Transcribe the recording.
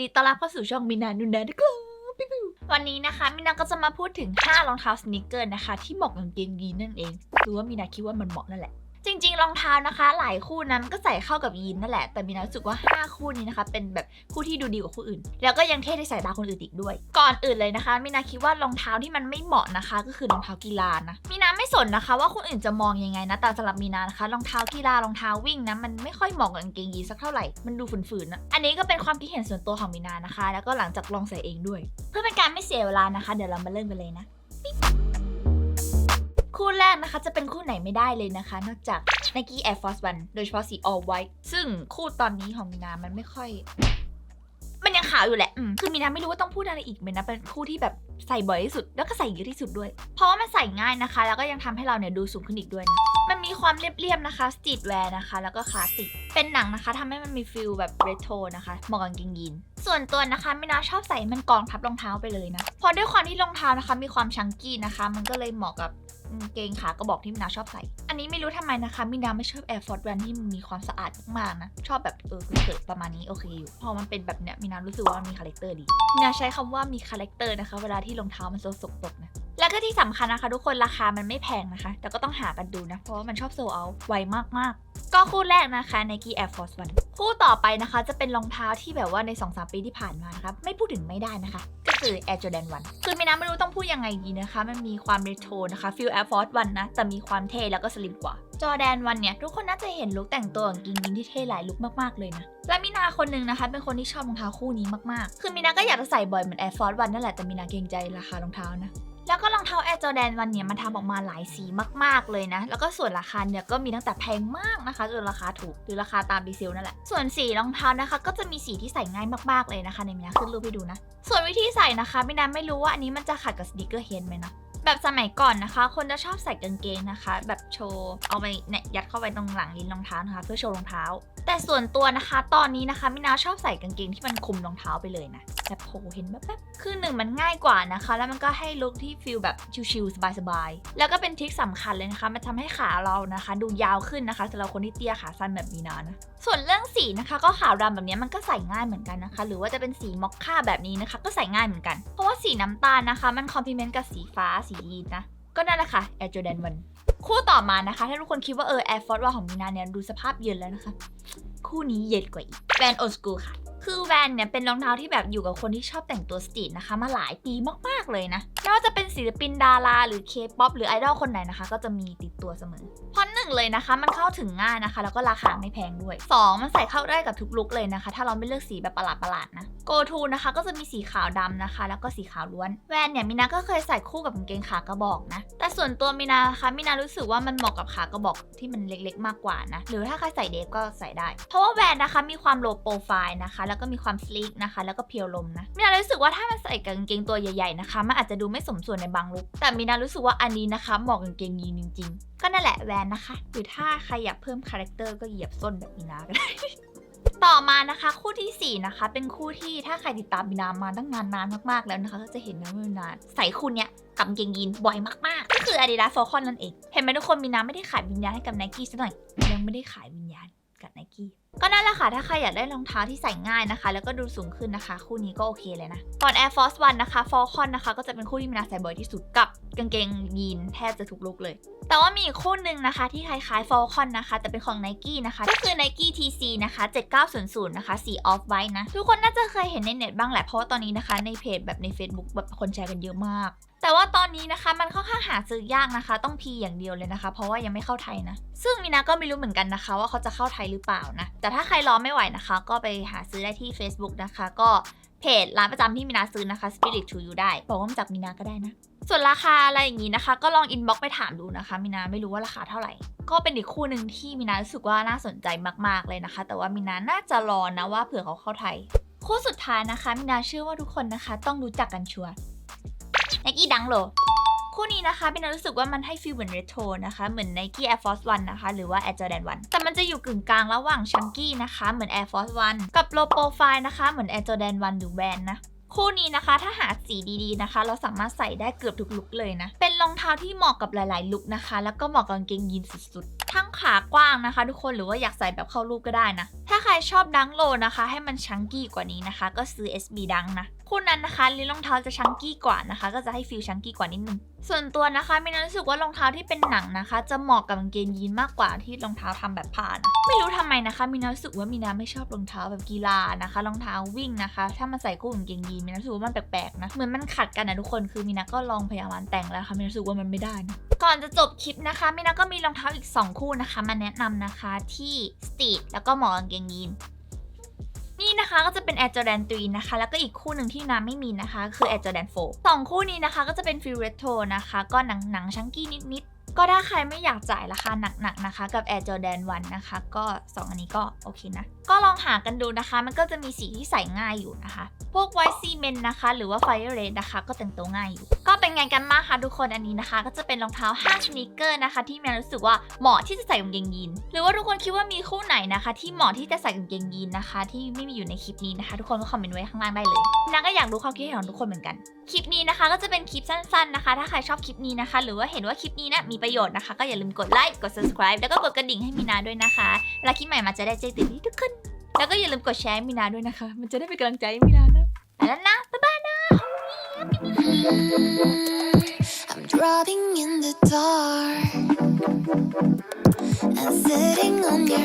ดีต้อนรับเข้าสู่ช่องมินานุนานะครับวันนี้นะคะมินาก็จะมาพูดถึง 5 รองเท้าสนิเกอร์นะคะ ที่เหมาะกับกางเกงยีนนั่นเองคือว่ามินาคิดว่ามันเหมาะนั่นแหละ จริง ๆ รองเท้านะคะ หลายคู่นั้นก็ใส่เข้ากับยีนนั่นแหละ แต่มินารู้สึกว่า 5 คู่นี้นะคะ เป็นแบบคู่ที่ดูดีกว่าคู่อื่น แล้วก็ยังเท่ในสายตาคนอื่นอีกด้วย ก่อนอื่นเลยนะคะมินาคิดว่ารองเท้าที่มันไม่เหมาะนะคะ ก็คือรองเท้ากีฬานะมินาไม่สนนะคะ ว่าคนอื่นจะมองยังไงนะแต่สำหรับมินานะคะรองเท้ากีฬารองเท้าวิ่งนะมันไม่ค่อยเหมาะกับกางเกงยีนสักเท่าไหร่มันดูฝืนๆนะอันนี้ก็เป็นความคิดเห็นส่วนตัวของมินานะคะ แล้วก็หลังจากลองใส่เองด้วย เพื่อเป็นการไม่เสียเวลานะคะ เดี๋ยวเรามาเริ่มกันเลยนะ คู่แรกนะคะจะเป็นคู่ไหนไม่ได้เลยนะคะ นอกจาก Nike Air Force One โดยเฉพาะสี all white ซึ่งคู่ตอนนี้ของมินามันไม่ค่อย มันยังขาวอยู่แหละอืมคือมินาไม่รู้ว่าต้องพูดอะไรอีกเหมือนนะเป็นคู่ที่แบบใส่บ่อยที่สุด แล้วก็ใส่เยอะที่สุดด้วย เพราะว่ามันใส่ง่ายนะคะ แล้วก็ยังทำให้เราเนี่ยดูสูงขึ้นอีกด้วยนะมันมีความเรียบๆนะคะสตรีทแวร์นะคะ แล้วก็คลาสสิกเป็นหนังนะคะทำให้มันมีฟิลแบบเรโทรนะคะเหมาะกับกางเกงยีนส่วนตัวนะคะมินาชอบใส่มันกองทับรองเท้าไปเลยนะเพราะด้วยความที่รองเท้านะคะ มีความชังกี้นะคะ มันก็เลยเหมาะกับ เกงขากระบอกที่มินาชอบใส่ อันนี้ไม่รู้ทำไมนะคะมินาไม่ชอบ Air Force One ที่มันมีความสะอาดมากๆนะ ชอบแบบเออเกิดประมาณนี้โอเคอยู่ พอมันเป็นแบบเนี้ยมินารู้สึกว่ามันมีคาแรคเตอร์ดีมินาใช้คำว่ามีคาแรคเตอร์นะคะ เวลาที่รองเท้ามันสกปรกนะแล้วก็ที่สำคัญนะคะ ทุกคนราคามันไม่แพงนะคะ แต่ก็ต้องหากันดูนะ เพราะว่ามันชอบโซเอาไวมากๆ ก็คู่แรกนะคะ Nike Air Force One คู่ต่อไปนะคะ จะเป็นรองเท้าที่แบบว่าใน 2-3 ปีที่ผ่านมานะคะไม่พูดถึงไม่ได้นะคะ คือ Air Jordan 1คือมีน้ำไม่รู้ต้องพูดยังไงดีนะคะ มันมีความเรโทรนะคะฟิล Air Force 1 นะ แต่มีความเท่แล้วก็สลิมกว่าจอแดนวันเนี่ยทุกคนน่าจะเห็นลุคแต่งตัวของกิงกิงที่เท่หลายลุคมากๆเลยนะ และมินาคนหนึงนะคะ เป็นคนที่ชอบรองเท้าคู่นี้มากๆ คือมินาก็อยากจะใส่บ่อยเหมือน Air Force 1 นั่นแหละแต่มินาเกรงใจราคารองเท้านะ แล้วก็รองเท้าแอร์จอแดนวันเนี่ยมันทำออกมาหลายสีมากๆเลยนะ แล้วก็ส่วนราคาเนี่ยก็มีตั้งแต่แพงมากนะคะจนราคาถูกหรือราคาตามดีเซลนั่นแหละ ส่วนสีรองเท้านะคะ ก็จะมีสีที่ใส่ง่ายมากๆเลยนะคะในมินาขึ้นรูปให้ดูนะ ส่วนวิธีใส่นะคะมินาไม่รู้ว่าอันนี้มันจะขัดกับสติกเกอร์เฮนไหมนะ แบบสมัยก่อนนะคะ คนจะชอบใส่กางเกงนะคะ แบบโชว์เอาไปเนี่ยยัดเข้าไปตรงหลังลิ้นรองเท้านะคะ เพื่อโชว์รองเท้า แต่ส่วนตัวนะคะ ตอนนี้นะคะมินาชอบใส่กางเกงที่มันคลุมรองเท้าไปเลยนะแบบโผเห็นแบบแบบคือหนึ่งมันง่ายกว่านะคะ แล้วมันก็ให้ลุคที่ฟีลแบบชิลๆสบายๆแล้วก็เป็นทริคสำคัญเลยนะคะ มันทำให้ขาเรานะคะ ดูยาวขึ้นนะคะสำหรับคนที่เตี้ยขาสั้นแบบมีนานะส่วนเรื่องสีนะคะ ก็ขาวดำแบบนี้มันก็ใส่ง่ายเหมือนกันนะคะ หรือว่าจะเป็นสีมอคค่าแบบนี้นะคะ ก็ใส่ง่ายเหมือนกัน เพราะว่าสีน้ำตาลนะคะ มันคอมพลีเมนต์กับสีฟ้าสียีนนะ ก็นั่นแหละค่ะ Air Jordan 1คู่ต่อมานะคะ ถ้าทุกคนคิดว่าเออ Air Force 1ของมินาเนี่ยดูสภาพเย็นแล้วนะคะ คู่นี้เย็นกว่าอีกแวนโอสกูค่ะ คือแวนเนี่ยเป็นรองเท้าที่แบบอยู่กับคนที่ชอบแต่งตัวสตรีทนะคะ มาหลายปีมากๆ เลยนะไม่ว่าจะเป็นศิลปินดาราหรือเคป๊อปหรือไอดอลคนไหนนะคะ ก็จะมีติดตัวเสมอเพราะหนึ่งเลยนะคะ มันเข้าถึงง่ายนะคะ แล้วก็ราคาไม่แพงด้วย 2 มันใส่เข้าได้กับทุกลุคเลยนะคะ ถ้าเราไม่เลือกสีแบบประหลาดๆนะ Go to นะคะ ก็จะมีสีขาวดำนะคะ แล้วก็สีขาวล้วนแวนเนี่ยมินาก็เคยใส่คู่กับกางเกงขากระบอกนะ แต่ส่วนตัวมินานะคะมินารู้สึกว่ามันเหมาะกับขากระบอกที่มันเล็กๆ มากกว่านะหรือถ้าใครใส่เดฟก็ใส่ได้ เพราะว่าแวนนะคะมีความโลโปรไฟล์นะคะ แล้วก็มีความสลีกนะคะ แล้วก็เพียวลมนะมินารู้สึกว่าถ้ามันใส่กางเกงตัวใหญ่ๆนะคะมันอาจจะดูไม่สมส่วนในบางลุคแต่มินารู้สึกว่าอันนี้นะคะเหมาะกับกางเกงยีนจริง ๆ ก็นั่นแหละแวนนะคะ หรือถ้าใครอยากเพิ่มคาแรคเตอร์ก็เหยียบส้นแบบมินาก็ได้ต่อมานะคะคู่ที่ 4 นะคะ เป็นคู่ที่ถ้าใครติดตามมินามาตั้งนานนานมากๆแล้วนะคะก็จะเห็นนะว่ามินาใส่คู่เนี้ยกับเกงยีนบ่อยมากๆก็คือ Adidas Falcon นั่นเอง เห็นไหมทุกคนมินาไม่ได้ขายวิญญาณให้กับ Nike ซะหน่อยยังไม่ได้ขายวิญญาณกับ Nike ก็ ก็นั่นแหละค่ะ ถ้าใครอยากได้รองเท้าที่ใส่ง่ายนะคะ แล้วก็ดูสูงขึ้นนะคะ คู่นี้ก็โอเคเลยนะ ก่อน Air Force One นะคะ Falcon นะคะ ก็จะเป็นคู่ที่มินาใส่บ่อยที่สุดกับกางเกงยีนแทบจะทุกลุกเลย แต่ว่ามีอีกคู่หนึ่งนะคะ ที่คล้ายๆ Falcon นะคะ แต่เป็นของ Nike นะคะ ก็คือ Nike TC นะคะ 7900 นะคะ สี off white นะ ทุกคนน่าจะเคยเห็นในเน็ตบ้างแหละ เพราะว่าตอนนี้นะคะ ในเพจแบบใน Facebook แบบคนแชร์กันเยอะมาก แต่ว่าตอนนี้นะคะมันค่อนข้างหาซื้อยากนะคะ ต้องพีอย่างเดียวเลยนะคะ เพราะว่ายังไม่เข้าไทยนะ ซึ่งมีนาก็ไม่รู้เหมือนกันนะคะ ว่าเขาจะเข้าไทยหรือเปล่านะแต่ถ้าใครรอไม่ไหวนะคะ ก็ไปหาซื้อได้ที่ Facebook นะคะ ก็เพจร้านประจำที่มินาซื้อนะคะ Spirit to You ได้ บอกว่ามาจากมินาก็ได้นะ ส่วนราคาอะไรอย่างนี้นะคะ ก็ลองอินบ็อกไปถามดูนะคะมินาไม่รู้ว่าราคาเท่าไหร่ ก็เป็นอีกคู่หนึ่งที่มินารู้สึกว่าน่าสนใจมากๆเลยนะคะ แต่ว่ามินาน่าจะรอนะว่าเผื่อเขาเข้าไทย คู่สุดท้ายนะคะมินาเชื่อว่าทุกคนนะคะ ต้องรู้จักกันชัวร์ไนกี้ดังโล คู่นี้นะคะเป็นรู้สึกว่ามันให้ฟีลเหมือนเรโทรนะคะเหมือน Nike Air Force One นะคะ หรือว่า Air Jordan 1 แต่มันจะอยู่กึ่งกลางระหว่างชังกี้นะคะเหมือน Air Force One กับ Low Profile นะคะเหมือน Air Jordan 1 หรือแบรนด์นะคู่นี้นะคะถ้าหาสีดีๆนะคะ เราสามารถใส่ได้เกือบทุกลุกเลยนะ เป็นรองเท้าที่เหมาะกับหลายๆลุกนะคะ แล้วก็เหมาะกับกางเกงยีนสุดๆ ทั้งขากว้างนะคะ ทุกคนหรือว่าอยากใส่แบบเข้ารูปก็ได้นะ ถ้าใครชอบดังโลนะคะ ให้มันชังกี้กว่านี้นะคะ ก็ซื้อ SB ดังนะคู่นั้นนะคะลิ้นรองเท้าจะชังกี้กว่านะคะ ก็จะให้ฟีลชังกี้กว่านิดนึงส่วนตัวนะคะมีนรู้สึกว่ารองเท้าที่เป็นหนังนะคะ จะเหมาะกับกางเกงยีนมากกว่าที่รองเท้าทำแบบผ้านะไม่รู้ทำไมนะคะมีนรู้สึกว่ามีนาไม่ชอบรองเท้าแบบกีฬานะคะ รองเท้าวิ่งนะคะ ถ้ามาใส่คู่กับกางเกงยีนมีนรู้สึกว่ามันแปลกๆนะเหมือนมันขัดกันนะทุกคนคือมีนาก็ลองพยายามแต่งแล้วค่ะมีนรู้สึกว่ามันไม่ได้นะ ก่อนจะจบคลิปนะคะมินาก็มีรองเท้าอีก 2 คู่นะคะ มาแนะนำนะคะที่สตีทแล้วก็เหมาะกางเกงยีนนี่นะคะก็จะเป็น Air Jordan 3นะคะ แล้วก็อีกคู่หนึ่งที่น้ำไม่มีนะคะ คือ Air Jordan 4สองคู่นี้นะคะก็จะเป็นฟิลเรโทนะคะ ก็หนังหนังชังกี้นิด ก็ถ้าใครไม่อยากจ่ายราคาหนักๆนะคะ กับ Air Jordan 1 นะคะ ก็ 2 อันนี้ก็โอเคนะ ก็ลองหากันดูนะคะ มันก็จะมีสีที่ใส่ง่ายอยู่นะคะ พวก White Cement นะคะ หรือว่า Fire Red นะคะ ก็แต่งตัวง่ายอยู่ ก็เป็นไงกันบ้างคะทุกคนอันนี้นะคะ ก็จะเป็นรองเท้า5สนิเกอร์นะคะ ที่แมรู้สึกว่าเหมาะที่จะใส่กางเกงยีนหรือว่าทุกคนคิดว่ามีคู่ไหนนะคะ ที่เหมาะที่จะใส่กางเกงยีนนะคะ ที่ไม่มีอยู่ในคลิปนี้นะคะ ทุกคนก็คอมเมนต์ไว้ข้างล่างได้เลยนาก็อยากรู้ความคิดเห็นของทุกคนเหมือนกัน คลิปนี้นะคะ ก็จะเป็นคลิปสั้น ๆนะคะ ถ้าใครชอบคลิปนี้นะคะ หรือว่าเห็นว่าคลิปนี้นะมีประโยชน์นะคะ ก็อย่าลืมกดไลค์ กด subscribe แล้วก็กดกระดิ่งให้มีนาด้วยนะคะเวลาคลิปใหม่มาจะได้แจ้งเตือนทุกคน แล้วก็อย่าลืมกดแชร์ให้มีนาด้วยนะคะ มันจะได้เป็นกำลังใจให้มีนานะไปแล้วนะ บ๊ายบายนะ I'm driving in the dark and sitting on your